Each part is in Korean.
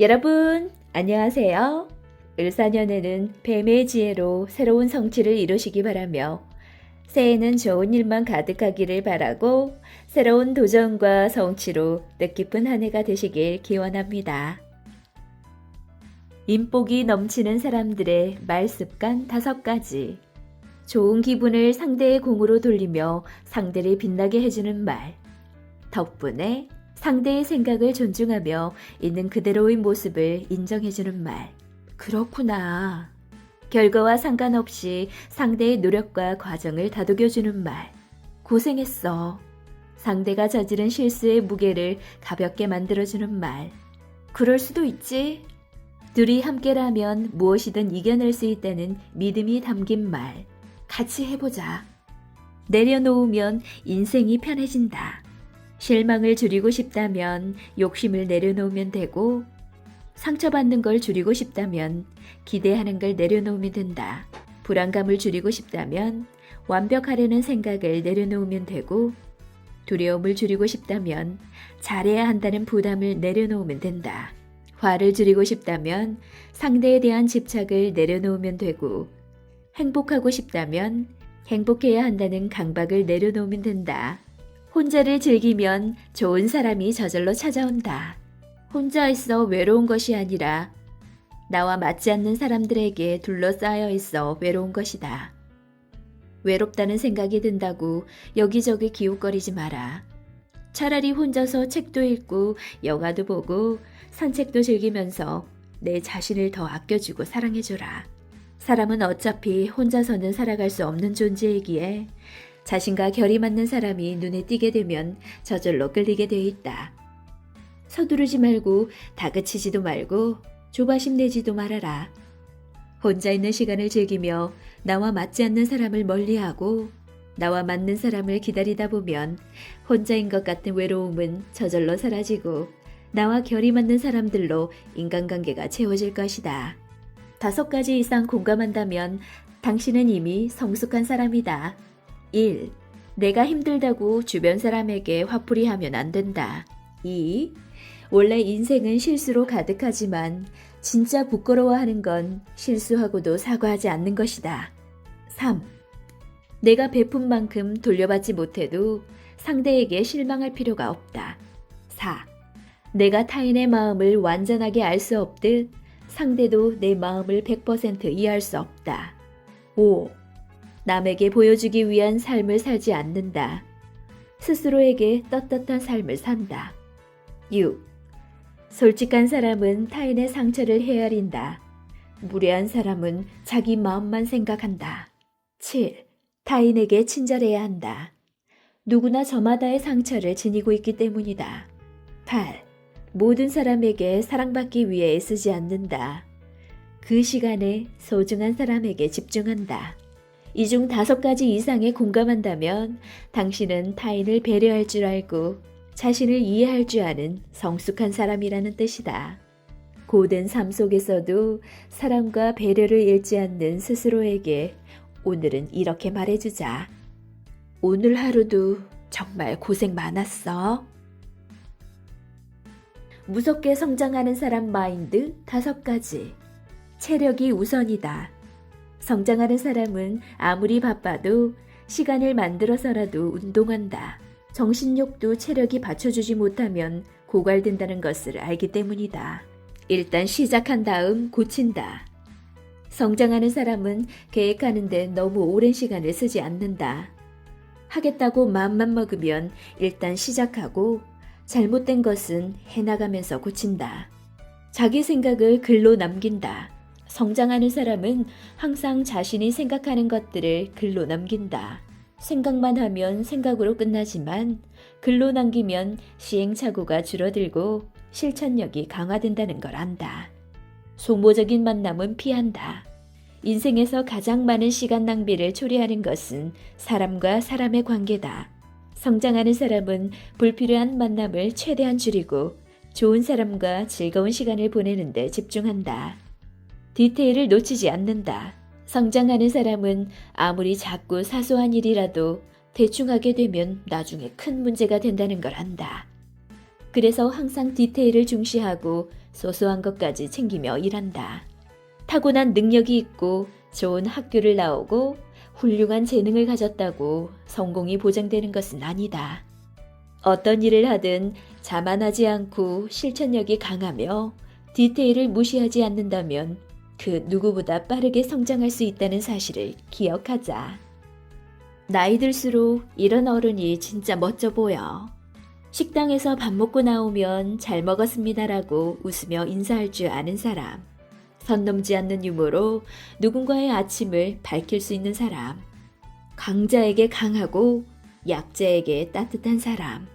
여러분, 안녕하세요. 을사년에는 뱀의 지혜로 새로운 성취를 이루시기 바라며 새해에는 좋은 일만 가득하기를 바라고 새로운 도전과 성취로 뜻깊은 한 해가 되시길 기원합니다. 인복이 넘치는 사람들의 말 습관 다섯 가지. 좋은 기분을 상대의 공으로 돌리며 상대를 빛나게 해주는 말. 덕분에 상대의 생각을 존중하며 있는 그대로의 모습을 인정해주는 말. 그렇구나. 결과와 상관없이 상대의 노력과 과정을 다독여주는 말. 고생했어. 상대가 저지른 실수의 무게를 가볍게 만들어주는 말. 그럴 수도 있지. 둘이 함께라면 무엇이든 이겨낼 수 있다는 믿음이 담긴 말. 같이 해보자. 내려놓으면 인생이 편해진다. 실망을 줄이고 싶다면 욕심을 내려놓으면 되고, 상처받는 걸 줄이고 싶다면 기대하는 걸 내려놓으면 된다. 불안감을 줄이고 싶다면 완벽하려는 생각을 내려놓으면 되고, 두려움을 줄이고 싶다면 잘해야 한다는 부담을 내려놓으면 된다. 화를 줄이고 싶다면 상대에 대한 집착을 내려놓으면 되고, 행복하고 싶다면 행복해야 한다는 강박을 내려놓으면 된다. 혼자를 즐기면 좋은 사람이 저절로 찾아온다. 혼자 있어 외로운 것이 아니라 나와 맞지 않는 사람들에게 둘러싸여 있어 외로운 것이다. 외롭다는 생각이 든다고 여기저기 기웃거리지 마라. 차라리 혼자서 책도 읽고 영화도 보고 산책도 즐기면서 내 자신을 더 아껴주고 사랑해줘라. 사람은 어차피 혼자서는 살아갈 수 없는 존재이기에 자신과 결이 맞는 사람이 눈에 띄게 되면 저절로 끌리게 돼 있다. 서두르지 말고 다그치지도 말고 조바심 내지도 말아라. 혼자 있는 시간을 즐기며 나와 맞지 않는 사람을 멀리하고 나와 맞는 사람을 기다리다 보면 혼자인 것 같은 외로움은 저절로 사라지고 나와 결이 맞는 사람들로 인간관계가 채워질 것이다. 다섯 가지 이상 공감한다면 당신은 이미 성숙한 사람이다. 1. 내가 힘들다고 주변 사람에게 화풀이 하면 안 된다. 2. 원래 인생은 실수로 가득하지만 진짜 부끄러워하는 건 실수하고도 사과하지 않는 것이다. 3. 내가 베푼 만큼 돌려받지 못해도 상대에게 실망할 필요가 없다. 4. 내가 타인의 마음을 완전하게 알 수 없듯 상대도 내 마음을 100% 이해할 수 없다. 5. 남에게 보여주기 위한 삶을 살지 않는다. 스스로에게 떳떳한 삶을 산다. 6. 솔직한 사람은 타인의 상처를 헤아린다. 무례한 사람은 자기 마음만 생각한다. 7. 타인에게 친절해야 한다. 누구나 저마다의 상처를 지니고 있기 때문이다. 8. 모든 사람에게 사랑받기 위해 애쓰지 않는다. 그 시간에 소중한 사람에게 집중한다. 이 중 다섯 가지 이상에 공감한다면 당신은 타인을 배려할 줄 알고 자신을 이해할 줄 아는 성숙한 사람이라는 뜻이다. 고된 삶 속에서도 사랑과 배려를 잃지 않는 스스로에게 오늘은 이렇게 말해주자. 오늘 하루도 정말 고생 많았어. 무섭게 성장하는 사람 마인드 다섯 가지. 체력이 우선이다. 성장하는 사람은 아무리 바빠도 시간을 만들어서라도 운동한다. 정신력도 체력이 받쳐주지 못하면 고갈된다는 것을 알기 때문이다. 일단 시작한 다음 고친다. 성장하는 사람은 계획하는데 너무 오랜 시간을 쓰지 않는다. 하겠다고 마음만 먹으면 일단 시작하고 잘못된 것은 해나가면서 고친다. 자기 생각을 글로 남긴다. 성장하는 사람은 항상 자신이 생각하는 것들을 글로 남긴다. 생각만 하면 생각으로 끝나지만 글로 남기면 시행착오가 줄어들고 실천력이 강화된다는 걸 안다. 소모적인 만남은 피한다. 인생에서 가장 많은 시간 낭비를 초래하는 것은 사람과 사람의 관계다. 성장하는 사람은 불필요한 만남을 최대한 줄이고 좋은 사람과 즐거운 시간을 보내는 데 집중한다. 디테일을 놓치지 않는다. 성장하는 사람은 아무리 작고 사소한 일이라도 대충 하게 되면 나중에 큰 문제가 된다는 걸 안다. 그래서 항상 디테일을 중시하고 소소한 것까지 챙기며 일한다. 타고난 능력이 있고 좋은 학교를 나오고 훌륭한 재능을 가졌다고 성공이 보장되는 것은 아니다. 어떤 일을 하든 자만하지 않고 실천력이 강하며 디테일을 무시하지 않는다면 그 누구보다 빠르게 성장할 수 있다는 사실을 기억하자. 나이 들수록 이런 어른이 진짜 멋져 보여. 식당에서 밥 먹고 나오면 잘 먹었습니다라고 웃으며 인사할 줄 아는 사람. 선 넘지 않는 유머로 누군가의 아침을 밝힐 수 있는 사람. 강자에게 강하고 약자에게 따뜻한 사람.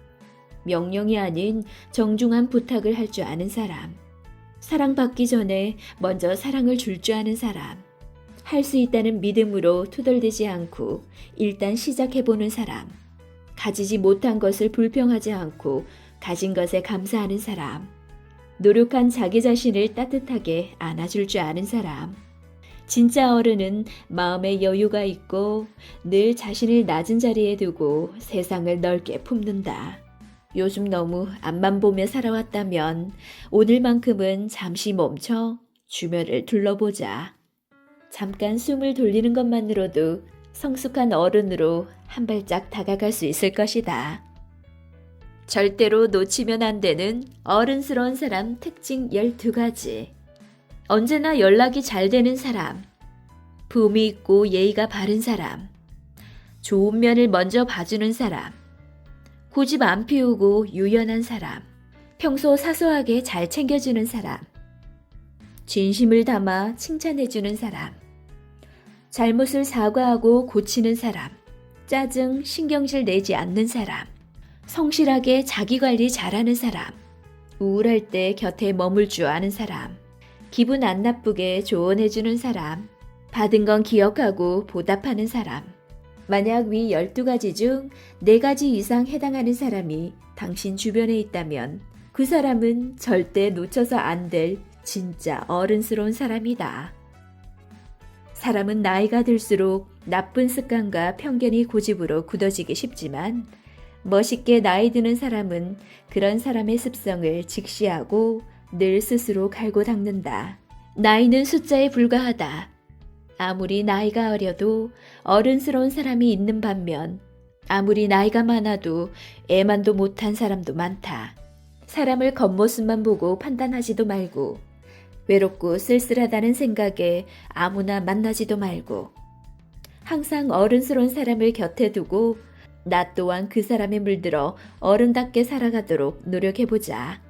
명령이 아닌 정중한 부탁을 할 줄 아는 사람. 사랑받기 전에 먼저 사랑을 줄 줄 아는 사람. 할 수 있다는 믿음으로 투덜대지 않고 일단 시작해보는 사람. 가지지 못한 것을 불평하지 않고 가진 것에 감사하는 사람. 노력한 자기 자신을 따뜻하게 안아줄 줄 아는 사람. 진짜 어른은 마음에 여유가 있고 늘 자신을 낮은 자리에 두고 세상을 넓게 품는다. 요즘 너무 앞만 보며 살아왔다면 오늘만큼은 잠시 멈춰 주변을 둘러보자. 잠깐 숨을 돌리는 것만으로도 성숙한 어른으로 한 발짝 다가갈 수 있을 것이다. 절대로 놓치면 안 되는 어른스러운 사람 특징 12가지. 언제나 연락이 잘 되는 사람. 품이 있고 예의가 바른 사람. 좋은 면을 먼저 봐주는 사람. 고집 안 피우고 유연한 사람. 평소 사소하게 잘 챙겨주는 사람. 진심을 담아 칭찬해주는 사람. 잘못을 사과하고 고치는 사람. 짜증, 신경질 내지 않는 사람. 성실하게 자기 관리 잘하는 사람. 우울할 때 곁에 머물 줄 아는 사람. 기분 안 나쁘게 조언해주는 사람. 받은 건 기억하고 보답하는 사람. 만약 위 12가지 중 4가지 이상 해당하는 사람이 당신 주변에 있다면 그 사람은 절대 놓쳐서 안 될 진짜 어른스러운 사람이다. 사람은 나이가 들수록 나쁜 습관과 편견이 고집으로 굳어지기 쉽지만 멋있게 나이 드는 사람은 그런 사람의 습성을 직시하고 늘 스스로 갈고 닦는다. 나이는 숫자에 불과하다. 아무리 나이가 어려도 어른스러운 사람이 있는 반면 아무리 나이가 많아도 애만도 못한 사람도 많다. 사람을 겉모습만 보고 판단하지도 말고 외롭고 쓸쓸하다는 생각에 아무나 만나지도 말고 항상 어른스러운 사람을 곁에 두고 나 또한 그 사람에 물들어 어른답게 살아가도록 노력해보자.